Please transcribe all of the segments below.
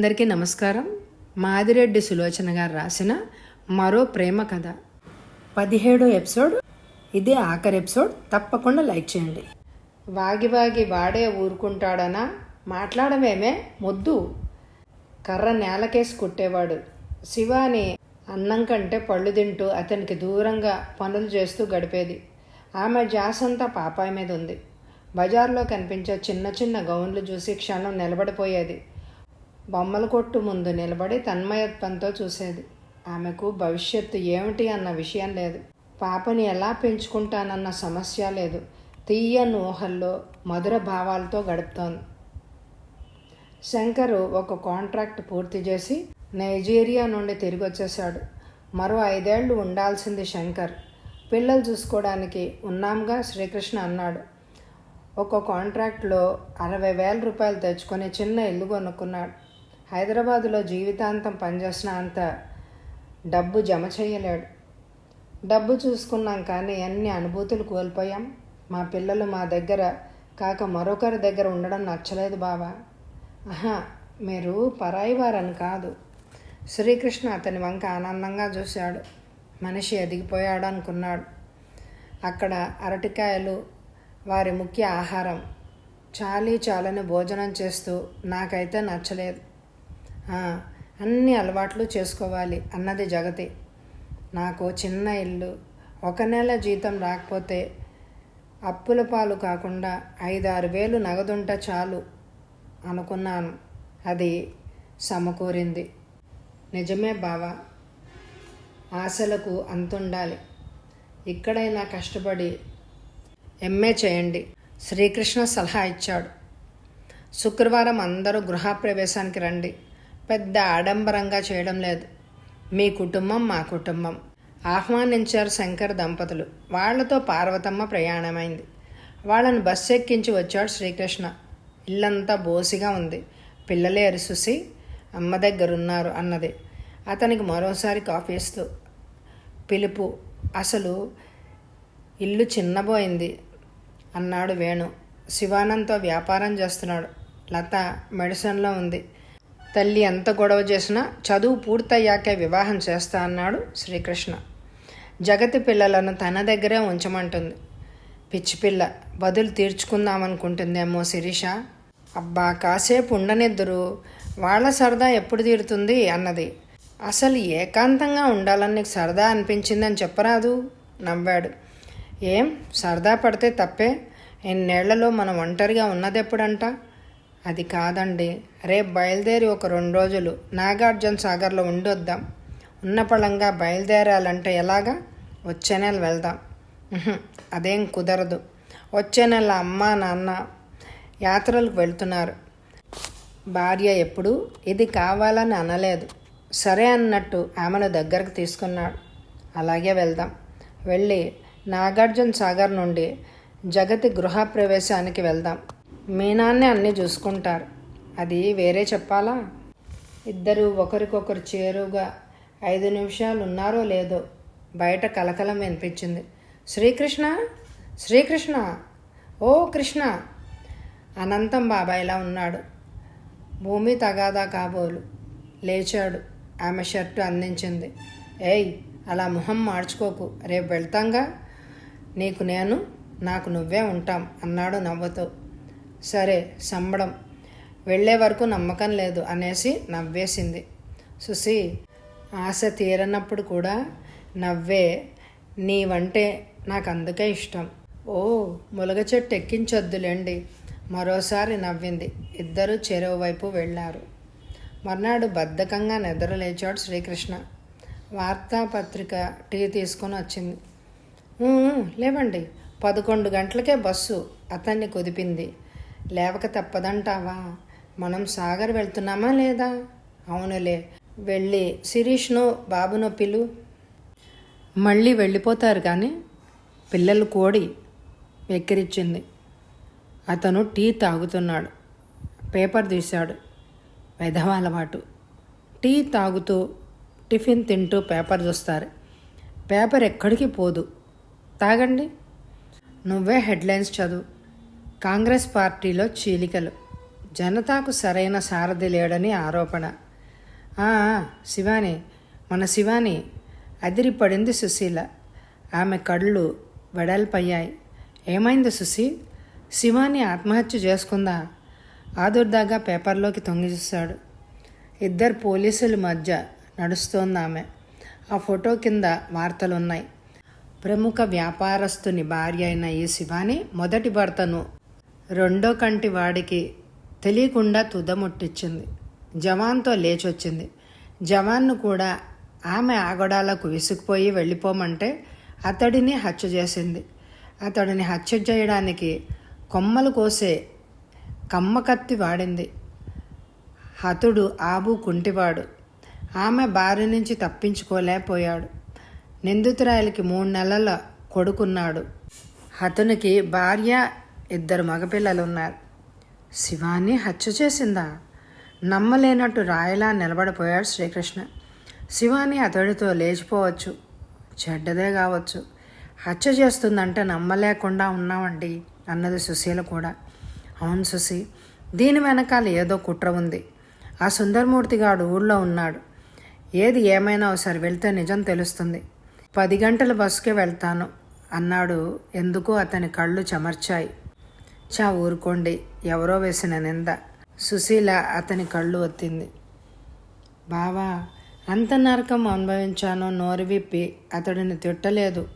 అందరికీ నమస్కారం. మాదిరెడ్డి సులోచన గారు రాసిన మరో ప్రేమ కథ. పదిహేడో ఎపిసోడ్. ఇదే ఆఖరి ఎపిసోడ్. తప్పకుండా లైక్ చేయండి. వాగి వాగి వాడే ఊరుకుంటాడనా? మాట్లాడమేమే? మొద్దు. కర్ర నేలకేసి కుట్టేవాడు. శివాని అన్నం కంటే పళ్ళు తింటూ అతనికి దూరంగా పనులు చేస్తూ గడిపేది. ఆమె జాసంతా పాపాయి మీద ఉంది. బజార్లో కనిపించే చిన్న చిన్న గౌన్లు చూసి క్షణం నిలబడిపోయేది. బొమ్మల కొట్టు ముందు నిలబడి తన్మయత్వంతో చూసేది. ఆమెకు భవిష్యత్తు ఏమిటి అన్న విషయం లేదు. పాపని ఎలా పెంచుకుంటానన్న సమస్య లేదు. తీయని ఊహల్లో మధుర భావాలతో గడుపుతోంది. శంకరు ఒక కాంట్రాక్ట్ పూర్తి చేసి నైజీరియా నుండి తిరిగి వచ్చేశాడు మరో ఐదేళ్ళు ఉండాల్సింది శంకర్. పిల్లలు చూసుకోవడానికి ఉన్నాంగా శ్రీకృష్ణ అన్నాడు. ఒక కాంట్రాక్ట్లో అరవై వేల రూపాయలు తెచ్చుకొని చిన్న ఇల్లు కొనుక్కున్నాడు. హైదరాబాదులో జీవితాంతం పనిచేసిన అంత డబ్బు జమ చేయలేడు. డబ్బు చూసుకున్నాం కానీ అన్ని అనుభూతులు కోల్పోయాం. మా పిల్లలు మా దగ్గర కాక మరొకరి దగ్గర ఉండడం నచ్చలేదు బావా. ఆహా మీరు పరాయి వారని కాదు. శ్రీకృష్ణ అతని వంక ఆనందంగా చూశాడు. మనిషి ఎదిగిపోయాడు అనుకున్నాడు. అక్కడ అరటికాయలు వారి ముఖ్య ఆహారం. చాలీ చాలని భోజనం చేస్తూ నాకైతే నచ్చలేదు. అన్ని అలవాట్లు చేసుకోవాలి అన్నది జగతి. నాకు చిన్న ఇల్లు ఒక నెల జీతం రాకపోతే అప్పుల పాలు కాకుండా ఐదారు వేలు నగదుంట చాలు అనుకున్నాను. అది సమకూరింది. నిజమే బావా ఆశలకు అంతుండాలి. ఇక్కడైనా కష్టపడి ఎంఏ చేయండి. శ్రీకృష్ణ సలహా ఇచ్చాడు. శుక్రవారం అందరూ గృహప్రవేశానికి రండి. పెద్ద ఆడంబరంగా చేయడం లేదు. మీ కుటుంబం మా కుటుంబం. ఆహ్వానించారు శంకర్ దంపతులు. వాళ్ళతో పార్వతమ్మ ప్రయాణమైంది. వాళ్ళని బస్సు ఎక్కించి వచ్చాడు శ్రీకృష్ణ. ఇల్లంతా బోసిగా ఉంది. పిల్లలే అరిసుసి అమ్మ దగ్గరున్నారు అన్నది. అతనికి మరోసారి కాఫీ ఇస్తూ పిలుపు అసలు ఇల్లు చిన్నబోయింది అన్నాడు వేణు. శివానంద్తో వ్యాపారం చేస్తున్నాడు. లత మెడిసిన్లో ఉంది. తల్లి ఎంత గొడవ చేసినా చదువు పూర్తయ్యాకే వివాహం చేస్తా అన్నాడు శ్రీకృష్ణ. జగతి పిల్లలను తన దగ్గరే ఉంచమంటుంది. పిచ్చి పిల్ల బదులు తీర్చుకుందామనుకుంటుందేమో శిరీష. అబ్బా కాసేపు ఉండనిద్దరు. వాళ్ళ సరదా ఎప్పుడు తీరుతుంది అన్నది. అసలు ఏకాంతంగా ఉండాలని నీకు సరదా అనిపించిందని చెప్పరాదు నవ్వాడు. ఏం సరదా పడితే తప్పే. ఎన్నేళ్ళలో మనం ఒంటరిగా ఉన్నదెప్పుడంట? అది కాదండి. రేపు బయలుదేరి ఒక రెండు రోజులు నాగార్జున సాగర్లో ఉండొద్దాం. ఉన్న పళంగా బయలుదేరాలంటే ఎలాగా? వచ్చే నెల వెళ్దాం. అదేం కుదరదు. వచ్చే నెల అమ్మ నాన్న యాత్రలకు వెళ్తున్నారు. భార్య ఎప్పుడు ఇది కావాలని అనలేదు. సరే అన్నట్టు ఆమెను దగ్గరకు తీసుకున్నాడు. అలాగే వెళ్దాం. వెళ్ళి నాగార్జున సాగర్ నుండి జగతి గృహప్రవేశానికి వెళ్దాం. మీ నాన్నే అన్నీ చూసుకుంటారు. అది వేరే చెప్పాలా? ఇద్దరు ఒకరికొకరు చేరుగా ఐదు నిమిషాలు ఉన్నారో లేదో బయట కలకలం వినిపించింది. శ్రీకృష్ణ! శ్రీకృష్ణ! ఓ కృష్ణ! అనంతం బాబాయిలా ఉన్నాడు. భూమి తగాదా కాబోలు. లేచాడు. ఆమె షర్టు అందించింది. ఏయ్ అలా మొహం మార్చుకోకు. రేపు వెళ్తాంగా? నీకు నేను నాకు నువ్వే ఉంటాం అన్నాడు నవ్వుతూ. సరే సంబడం. వెళ్ళే వరకు నమ్మకం లేదు అనేసి నవ్వేసింది. సుసి ఆశ తీరనప్పుడు కూడా నవ్వే నీవంటే నాకు అందుకే ఇష్టం. ఓ ములగ చెట్టు ఎక్కించొద్దులేండి. మరోసారి నవ్వింది. ఇద్దరూ చెరువు వైపు వెళ్ళారు. మర్నాడు బద్ధకంగా నిద్రలేచాడు శ్రీకృష్ణ. వార్తాపత్రిక టీ తీసుకొని వచ్చింది. లేవండి. పదకొండు గంటలకే బస్సు. అతన్ని కుదిపింది. లేవక తప్పదంటావా? మనం సాగర్ వెళ్తున్నామా లేదా? అవునులే. వెళ్ళి శిరీష్ను బాబును పిలు. మళ్ళీ వెళ్ళిపోతారు కానీ పిల్లలు కోడి వెక్కిరిచ్చింది. అతను టీ తాగుతున్నాడు. పేపర్ తీశాడు. వెధవ అలవాటు టీ తాగుతూ టిఫిన్ తింటూ పేపర్ చూస్తారు. పేపర్ ఎక్కడికి పోదు. తాగండి. నువ్వే హెడ్లైన్స్ చదువు. కాంగ్రెస్ పార్టీలో చీలికలు. జనతాకు సరైన సారథి లేడని ఆరోపణ. ఆ, శివాని మన శివాని అదిరిపడింది సుశీల. ఆమె కళ్ళు వెడల్పయ్యాయి. ఏమైంది సుశీ? శివాని ఆత్మహత్య చేసుకుందా? ఆదుర్దాగా పేపర్లోకి తొంగిచూశాడు ఇద్దరు పోలీసుల మధ్య నడుస్తోంది ఆమె ఆ ఫోటో కింద వార్తలున్నాయి. ప్రముఖ వ్యాపారస్తుని భార్య అయిన ఈ శివాని మొదటి భర్తను రెండో కంటి వాడికి తెలియకుండా తుదముట్టించింది. జవాన్తో లేచొచ్చింది. జవాన్ను కూడా ఆమె ఆగడాలకు విసుగుపోయి వెళ్ళిపోమంటే అతడిని హత్య చేసింది. అతడిని హత్య చేయడానికి కొమ్మలు కోసే కమ్మకత్తి వాడింది. హతుడు ఆబు కుంటివాడు. ఆమె భార్య నుంచి తప్పించుకోలేకపోయాడు. నిందితురాయలకి మూడు నెలల కొడుకున్నాడు. అతనికి భార్య ఇద్దరు మగపిల్లలు ఉన్నారు శివాన్ని హత్య చేసిందా? నమ్మలేనట్టు రాయలా నిలబడిపోయాడు శ్రీకృష్ణ. శివాని అతడితో లేచిపోవచ్చు. చెడ్డదే కావచ్చు. హత్య చేస్తుందంటే నమ్మలేకుండా ఉన్నామండి అన్నది సుశీల కూడా. అవును సుశీ దీని వెనకాల ఏదో కుట్ర ఉంది. ఆ సుందరమూర్తి గాడు ఊళ్ళో ఉన్నాడు. ఏది ఏమైనా ఒకసారి వెళ్తే నిజం తెలుస్తుంది. పది గంటల బస్సుకే వెళ్తాను అన్నాడు. ఎందుకో అతని కళ్ళు చెమర్చాయి. చా ఊరుకోండి. ఎవరో వేసిన నింద. సుశీల అతని కళ్ళు ఒత్తింది. బావా అంత నరకం అనుభవించానో నోరు విప్పి అతడిని తిట్టలేదు.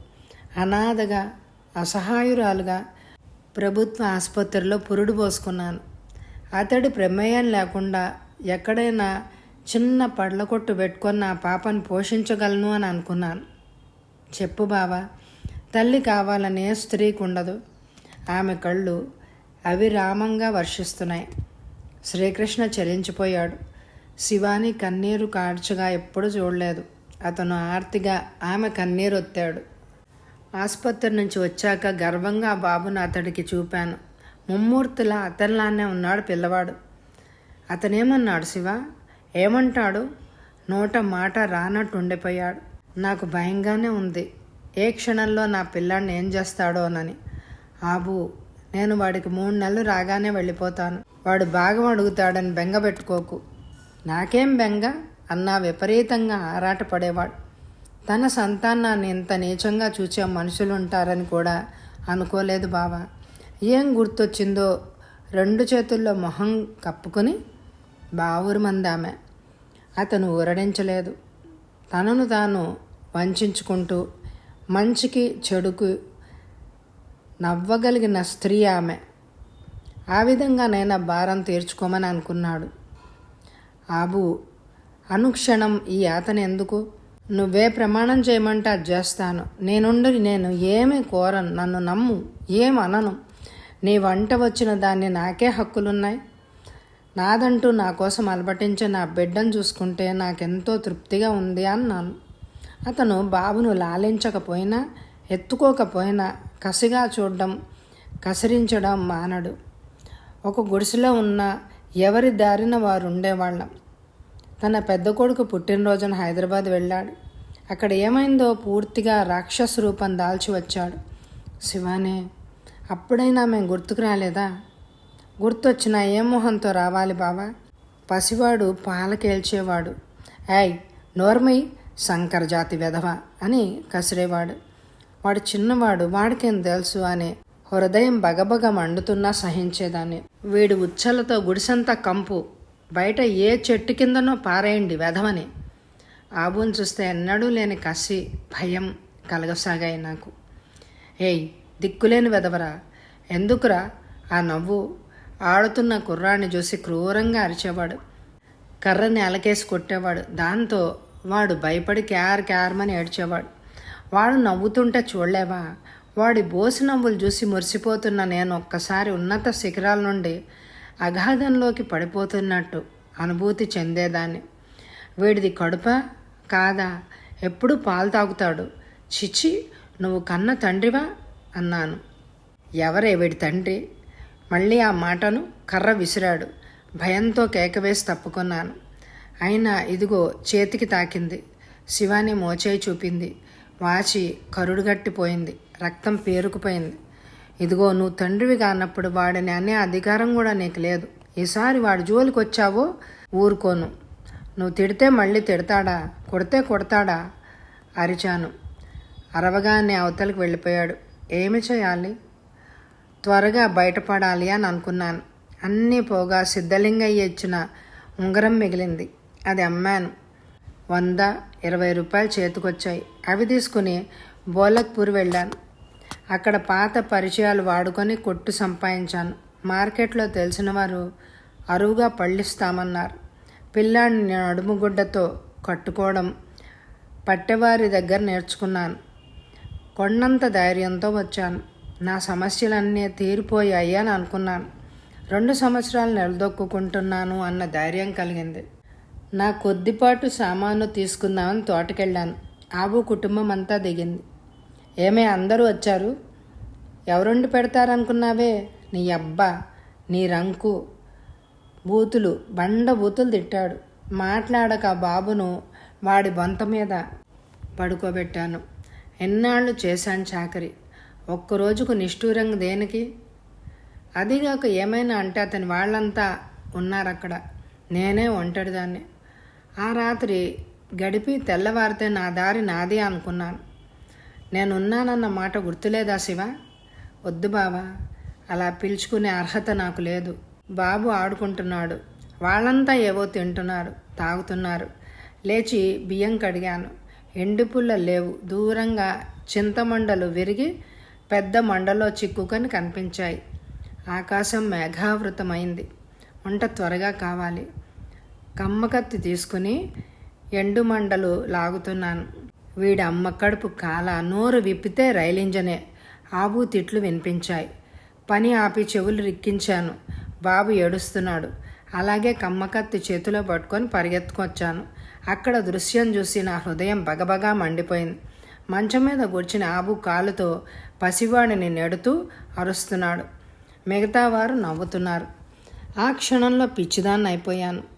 అనాథగా అసహాయురాలుగా ప్రభుత్వ ఆసుపత్రిలో పురుడు పోసుకున్నాను. అతడి ప్రమేయం లేకుండా ఎక్కడైనా చిన్న పడ్ల కొట్టు పెట్టుకొని నా పాపను పోషించగలను అని అనుకున్నాను. చెప్పు బావా తల్లి కావాలనే స్త్రీకి ఉండదు ఆమె కళ్ళు అవిరామంగా వర్షిస్తున్నాయి. శ్రీకృష్ణ చలించిపోయాడు. శివాని కన్నీరు కార్చగా ఎప్పుడు చూడలేదు. అతను ఆర్తిగా ఆమె కన్నీరు ఒత్తాడు ఆసుపత్రి నుంచి వచ్చాక గర్వంగా బాబును అతడికి చూపాను. ముమ్మూర్తిలా అతనిలానే ఉన్నాడు పిల్లవాడు. అతనేమన్నాడు శివ? ఏమంటాడు? నోట మాట రానట్టు ఉండిపోయాడు. నాకు భయంగానే ఉంది. ఏ క్షణంలో నా పిల్లాడిని ఏం చేస్తాడోనని. ఆబు నేను వాడికి మూడు నెలలు రాగానే వెళ్ళిపోతాను. వాడు భాగం అడుగుతాడని బెంగ పెట్టుకోకు. నాకేం బెంగ? అన్నా విపరీతంగా ఆరాటపడేవాడు. తన సంతానాన్ని ఇంత నీచంగా చూచే మనుషులు ఉంటారని కూడా అనుకోలేదు బావా. ఏం గుర్తొచ్చిందో రెండు చేతుల్లో మొహం కప్పుకొని బావురు మందామె అతను ఊరడించలేదు. తనను తాను వంచుకుంటూ మంచికి చెడుకు నవ్వగలిగిన స్త్రీ ఆమె. ఆ విధంగా నేను భారం తీర్చుకోమని అనుకున్నాడు. ఆబు అనుక్షణం ఈ యాతన ఎందుకు? నువ్వే ప్రమాణం చేయమంటే అది చేస్తాను. నేనుండి నేను ఏమీ కోరను. నన్ను నమ్ము. ఏమనను నీ వంట వచ్చిన దాన్ని నాకే హక్కులున్నాయి. నాదంటూ నా కోసం అలబటించే నా బిడ్డను చూసుకుంటే నాకెంతో తృప్తిగా ఉంది అన్నాను. అతను బాబును లాలించకపోయినా ఎత్తుకోకపోయినా కసిగా చూడడం కసిరించడం మానడు. ఒక గుడిసెలో ఉన్న ఎవరి దారిన వారు ఉండేవాళ్ళం తన పెద్ద కొడుకు పుట్టినరోజున హైదరాబాద్ వెళ్ళాడు. అక్కడ ఏమైందో పూర్తిగా రాక్షస రూపం దాల్చి వచ్చాడు. శివానే అప్పుడైనా మేము గుర్తుకు రాలేదా? గుర్తొచ్చిన ఏ మొహంతో రావాలి బావా? పసివాడు పాలకేల్చేవాడు. యాయ్ నోర్మై శంకర జాతి వెధవ అని కసిరేవాడు. వాడు చిన్నవాడు వాడికేం తెలుసు అని హృదయం బగబగ మండుతున్నా సహించేదాన్ని. వీడి ఉచ్చలతో గుడిసంతా కంపు బయట ఏ చెట్టు కిందనో పారేయండి వెధవని. ఆబుని చూస్తే ఎన్నడూ లేని కసి భయం కలగసాగాయి నాకు. ఏయ్ దిక్కులేని వెదవరా ఎందుకురా ఆ నవ్వు? ఆడుతున్న కుర్రాన్ని చూసి క్రూరంగా అరిచేవాడు. కర్రని అలకేసి కొట్టేవాడు. దాంతో వాడు భయపడి క్యార్ క్యార్మని ఏడ్చేవాడు. వాడు నవ్వుతుంటే చూడలేవా? వాడి బోసి నవ్వులు చూసి మురిసిపోతున్న నేను ఒక్కసారి ఉన్నత శిఖరాల నుండి అగాధంలోకి పడిపోతున్నట్టు అనుభూతి చెందేదాన్ని. వీడిది కడుప? కాదా? ఎప్పుడు పాలు తాగుతాడు? చిచి నువ్వు కన్న తండ్రివా? అన్నాను. ఎవరే వీడి తండ్రి? మళ్ళీ ఆ మాటను కర్ర విసిరాడు. భయంతో కేకవేసి తప్పుకున్నాను. అయినా ఇదిగో చేతికి తాకింది. శివాని మోచేయి చూపింది. వాచి కరుడుగట్టిపోయింది. రక్తం పేరుకుపోయింది. ఇదిగో నువ్వు తండ్రివి కానప్పుడు వాడిని అనే అధికారం కూడా నీకు లేదు. ఈసారి వాడి జోలికి వచ్చావో ఊరుకోను. నువ్వు తిడితే మళ్ళీ తిడతాడా? కొడితే కొడతాడా? అరిచాను. అరవగానే అవతలికి వెళ్ళిపోయాడు. ఏమి చేయాలి? త్వరగా బయటపడాలి అని అనుకున్నాను. అన్నీ పోగా సిద్ధలింగయ్య ఇచ్చిన ఉంగరం మిగిలింది. అది అమ్మాను. వంద ఇరవై రూపాయలు చేతికొచ్చాయి. అవి తీసుకుని బోలక్పూర్ వెళ్ళాను. అక్కడ పాత పరిచయాలు వాడుకొని కొట్టు సంపాదించాను. మార్కెట్లో తెలిసిన వారు అరువుగా పళ్ళిస్తామన్నారు. పిల్లాడిని నడుముగుడ్డతో కట్టుకోవడం పట్టెవారి దగ్గర నేర్చుకున్నాను. కొండంత ధైర్యంతో వచ్చాను. నా సమస్యలన్నీ తీరిపోయాయి అని అనుకున్నాను. రెండు సంవత్సరాలు నిలదొక్కుంటున్నాను అన్న ధైర్యం కలిగింది. నా కొద్దిపాటు సామాను తీసుకుందామని తోటకెళ్ళాను. ఆబు కుటుంబం అంతా దిగింది. ఏమే అందరూ వచ్చారు? ఎవరుండి పెడతారనుకున్నావే? నీ అబ్బా నీ రంకు. బూతులు బండ బూతులు తిట్టాడు. మాట్లాడక బాబును వాడి బొంత మీద పడుకోబెట్టాను. ఎన్నాళ్ళు చేశాను చాకరి? ఒక్కరోజుకు నిష్ఠూరంగా దేనికి? అదిగాక ఏమైనా అంటే అతని వాళ్ళంతా ఉన్నారక్కడ. నేనే ఒంటరిదాన్ని. ఆ రాత్రి గడిపి తెల్లవారితే నా దారి నాది అనుకున్నాను. నేనున్నానన్న మాట గుర్తులేదా శివ? వద్దు బావా అలా పిలుచుకునే అర్హత నాకు లేదు. బాబు ఆడుకుంటున్నాడు. వాళ్ళంతా ఏవో తింటున్నారు తాగుతున్నారు. లేచి బియ్యం కడిగాను. ఎండు లేవు. దూరంగా చింతమండలు విరిగి పెద్ద మండలో చిక్కుకొని కనిపించాయి. ఆకాశం మేఘావృతమైంది. వంట త్వరగా కావాలి. కమ్మకత్తి తీసుకుని ఎండుమండలు లాగుతున్నాను. వీడి అమ్మ కడుపు కాల నోరు విప్పితే రైలింజనే. ఆబు తిట్లు వినిపించాయి. పని ఆపి చెవులు రిక్కించాను. బాబు ఏడుస్తున్నాడు. అలాగే కమ్మకత్తి చేతిలో పట్టుకొని పరిగెత్తుకొచ్చాను. అక్కడ దృశ్యం చూసి నా హృదయం బగబగా మండిపోయింది. మంచం మీద కూర్చుని ఆబు కాలుతో పసివాడిని నెడుతూ అరుస్తున్నాడు. మిగతా వారు నవ్వుతున్నారు. ఆ క్షణంలో పిచ్చిదాన్ని అయిపోయాను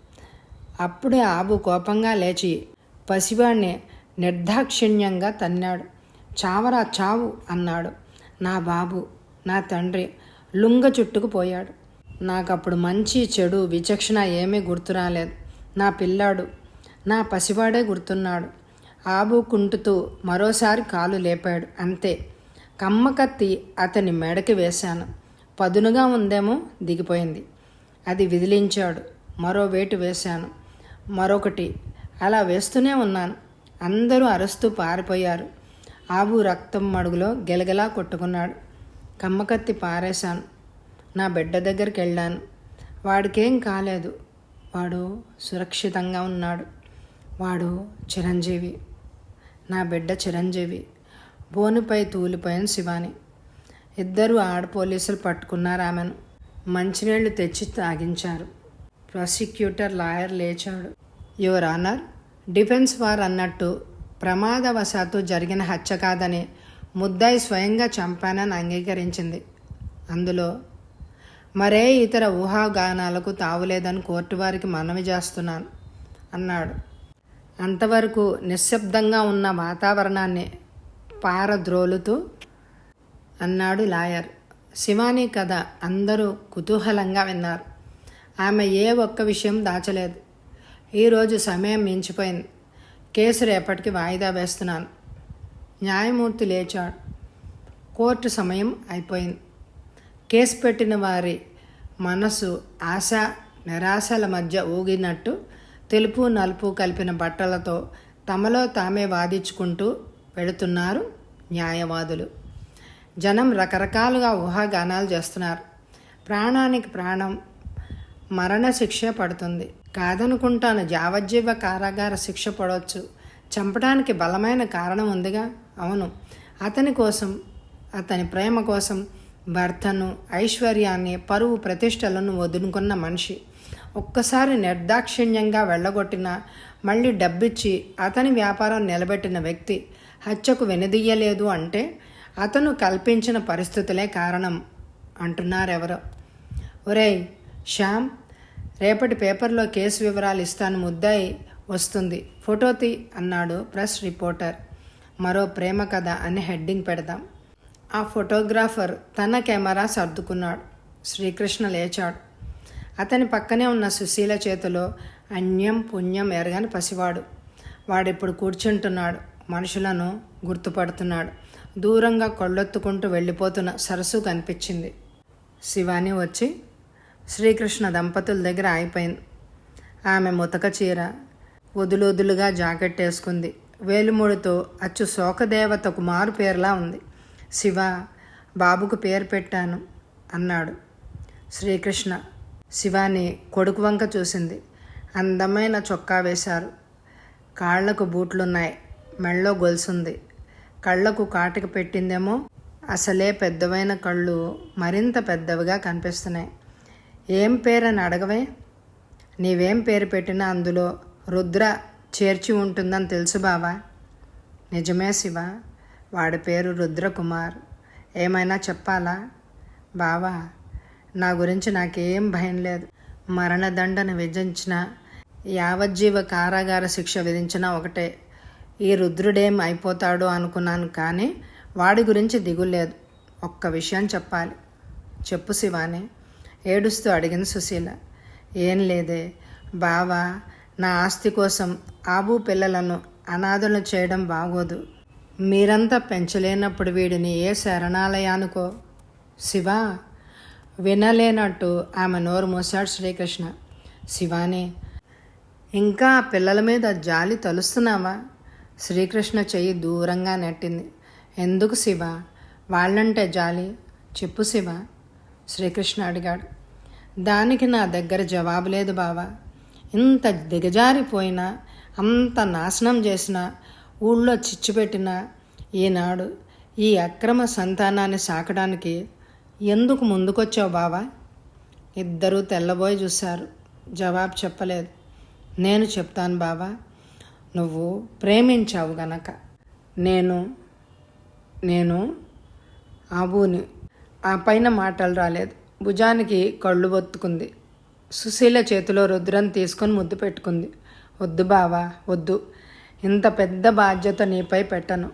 అప్పుడే ఆబు కోపంగా లేచి పసివాణ్ణి నిర్దాక్షిణ్యంగా తన్నాడు. చావరా చావు అన్నాడు నా బాబు నా తండ్రి లుంగ చుట్టుకుపోయాడు నాకప్పుడు మంచి చెడు విచక్షణ ఏమీ గుర్తురాలేదు నా పిల్లాడు నా పసివాడే గుర్తున్నాడు ఆబు కుంటుతూ మరోసారి కాలు లేపాడు. అంతే కమ్మకత్తి అతని మెడకి వేశాను. పదునుగా ఉందేమో దిగిపోయింది. అది విదిలించాడు. మరో వేటు వేశాను. మరొకటి. అలా వేస్తూనే ఉన్నాను. అందరూ అరుస్తూ పారిపోయారు. ఆబు రక్తం మడుగులో గెలగలా కొట్టుకున్నాడు. కమ్మకత్తి పారేశాను. నా బిడ్డ దగ్గరికి వెళ్ళాను వాడికేం కాలేదు. వాడు సురక్షితంగా ఉన్నాడు. వాడు చిరంజీవి. నా బిడ్డ చిరంజీవి. బోనుపై తూలిపోయిన శివాని. ఇద్దరు ఆడపోలీసులు పట్టుకున్నారు ఆమెను. మంచినీళ్ళు తెచ్చి తాగించారు. ప్రాసిక్యూటర్ లాయర్ లేచాడు. యువర్ ఆనర్ డిఫెన్స్ వార్ అన్నట్టు ప్రమాదవశాత్తు జరిగిన హత్య కాదని ముద్దాయి స్వయంగా చంపానని అంగీకరించింది. అందులో మరే ఇతర ఊహాగానాలకు తావులేదని కోర్టు వారికి మనవి చేస్తున్నాను అన్నాడు. అంతవరకు నిశ్శబ్దంగా ఉన్న వాతావరణాన్ని పారద్రోలుతూ అన్నాడు లాయర్. శివాని కథ అందరూ కుతూహలంగా విన్నారు. ఆమె ఏ ఒక్క విషయం దాచలేదు. ఈరోజు సమయం మించిపోయింది. కేసు రేపటికి వాయిదా వేస్తున్నాను. న్యాయమూర్తి లేచాడు. కోర్టు సమయం అయిపోయింది. కేసు పెట్టిన వారి మనసు ఆశ నిరాశల మధ్య ఊగినట్టు తెలుపు నలుపు కలిపిన బట్టలతో తమలో తామే వాదించుకుంటూ వెళుతున్నారు న్యాయవాదులు. జనం రకరకాలుగా ఊహాగానాలు చేస్తున్నారు. ప్రాణానికి ప్రాణం మరణ శిక్ష పడుతుంది. కాదనుకుంటాను యావజ్జీవ కారాగార శిక్ష పడవచ్చు చంపడానికి బలమైన కారణం ఉందిగా? అవును. అతని కోసం అతని ప్రేమ కోసం భర్తను ఐశ్వర్యాన్ని పరువు ప్రతిష్టలను వదులుకున్న మనిషి. ఒక్కసారి నిర్దాక్షిణ్యంగా వెళ్ళగొట్టిన మళ్ళీ డబ్బిచ్చి అతని వ్యాపారం నిలబెట్టిన వ్యక్తి హత్యకు వెనుదీయలేదు అంటే అతను కల్పించిన పరిస్థితులే కారణం అంటున్నారెవరో. ఒరేయ్ శ్యామ్ రేపటి పేపర్లో కేసు వివరాలు ఇస్తాను ముద్దాయి వస్తుంది. ఫోటో తీ అన్నాడు ప్రెస్ రిపోర్టర్. మరో ప్రేమ కథ అని హెడ్డింగ్ పెడదాం. ఆ ఫోటోగ్రాఫర్ తన కెమెరా సర్దుకున్నాడు. శ్రీకృష్ణ లేచాడు. అతని పక్కనే ఉన్న సుశీల చేతిలో అన్యం పుణ్యం ఎరగని పసివాడు. వాడిప్పుడు కూర్చుంటున్నాడు. మనుషులను గుర్తుపడుతున్నాడు. దూరంగా కొళ్ళొత్తుకుంటూ వెళ్ళిపోతున్న సరస్సు కనిపించింది. శివాని వచ్చి శ్రీకృష్ణ దంపతుల దగ్గర ఆగిపోయింది. ఆమె ముతక చీర వదులొదులుగా జాకెట్ వేసుకుంది. వేలుముడితో అచ్చు శోకదేవత కుమారు పేరులా ఉంది. శివ బాబుకు పేరు పెట్టాను అన్నాడు శ్రీకృష్ణ. శివాని కొడుకు వంక చూసింది. అందమైన చొక్కా వేశారు. కాళ్ళకు బూట్లున్నాయి. మెళ్ళో గొలుసుంది. కళ్ళకు కాటిక పెట్టిందేమో? అసలే పెద్దవైన కళ్ళు మరింత పెద్దవిగా కనిపిస్తున్నాయి. ఏం పేరని అడగవే? నీవేం పేరు పెట్టినా అందులో రుద్ర చేర్చి ఉంటుందని తెలుసు బావా. నిజమే శివ వాడి పేరు రుద్రకుమార్. ఏమైనా చెప్పాలా? బావా నా గురించి నాకేం భయం లేదు. మరణదండన విధించిన యావజ్జీవ కారాగార శిక్ష విధించినా ఒకటే. ఈ రుద్రుడేం అయిపోతాడో అనుకున్నాను కానీ వాడి గురించి దిగులేదు. ఒక్క విషయం చెప్పాలి. చెప్పు శివాని. ఏడుస్తూ అడిగింది సుశీల. ఏం లేదే. బావా నా ఆస్తి కోసం ఆబు పిల్లలను అనాథలను చేయడం బాగోదు. మీరంతా పెంచలేనప్పుడు వీడిని ఏ శరణాలయానుకో? శివా? వినలేనట్టు ఆమె నోరు మూసాడు శ్రీకృష్ణ. శివాని ఇంకా పిల్లల మీద జాలి తలుస్తున్నావా? శ్రీకృష్ణ చెయ్యి దూరంగా నెట్టింది. ఎందుకు శివ? వాళ్ళంటే జాలి. చెప్పు శివ. శ్రీకృష్ణ అడిగాడు. దానికి నా దగ్గర జవాబు లేదు బావా. ఇంత దిగజారిపోయినా అంత నాశనం చేసినా ఊళ్ళో చిచ్చుపెట్టినా ఈనాడు ఈ అక్రమ సంతానాన్ని సాకడానికి ఎందుకు ముందుకొచ్చావు బావా? ఇద్దరూ తెల్లబోయి చూశారు. జవాబు చెప్పలేదు. నేను చెప్తాను బావా నువ్వు ప్రేమించావు గనక. నేను నేను ఆబూని ఆ పైన మాటలు రాలేదు. భుజానికి కళ్ళు బొత్తుకుంది సుశీల చేతిలో రుద్రం తీసుకొని ముద్దు పెట్టుకుంది. వద్దు బావా వద్దు. ఇంత పెద్ద బాధ్యత నీపై పెట్టను.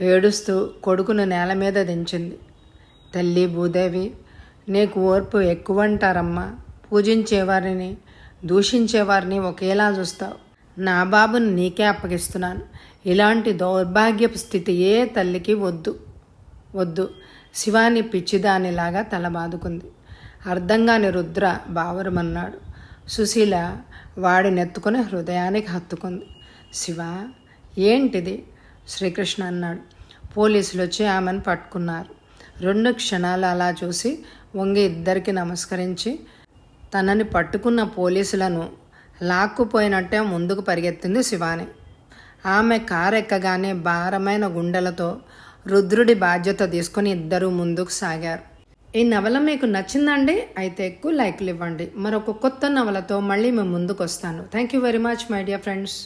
ఏడుస్తూ కొడుకును నేల మీద దించింది. తల్లి భూదేవి నీకు ఓర్పు ఎక్కువంటారమ్మా. పూజించేవారిని దూషించేవారిని ఒకేలా చూస్తావు. నా బాబుని నీకే అప్పగిస్తున్నాను. ఇలాంటి దౌర్భాగ్యపు స్థితి ఏ తల్లికి వద్దు. వద్దు. శివాని పిచ్చిదానిలాగా తల బాదుకుంది. అర్థంగాని రుద్ర బావరమన్నాడు. సుశీల వాడినెత్తుకుని హృదయానికి హత్తుకుంది. శివ ఏంటిది? శ్రీకృష్ణ అన్నాడు. పోలీసులు వచ్చి ఆమెను పట్టుకున్నారు. రెండు క్షణాలు అలా చూసి వంగి ఇద్దరికి నమస్కరించి తనని పట్టుకున్న పోలీసులను లాక్కుపోయినట్టే ముందుకు పరిగెత్తింది శివాని. ఆమె కారెక్కగానే భారమైన గుండెలతో రుద్రుడి బాధ్యత తీసుకొని ఇద్దరూ ముందుకు సాగారు. ఈ నవల మీకు నచ్చిందండి? అయితే ఎక్కువ లైక్లు ఇవ్వండి. మరొక కొత్త నవలతో మళ్ళీ మేము ముందుకు వస్తాను thank you very much my dear friends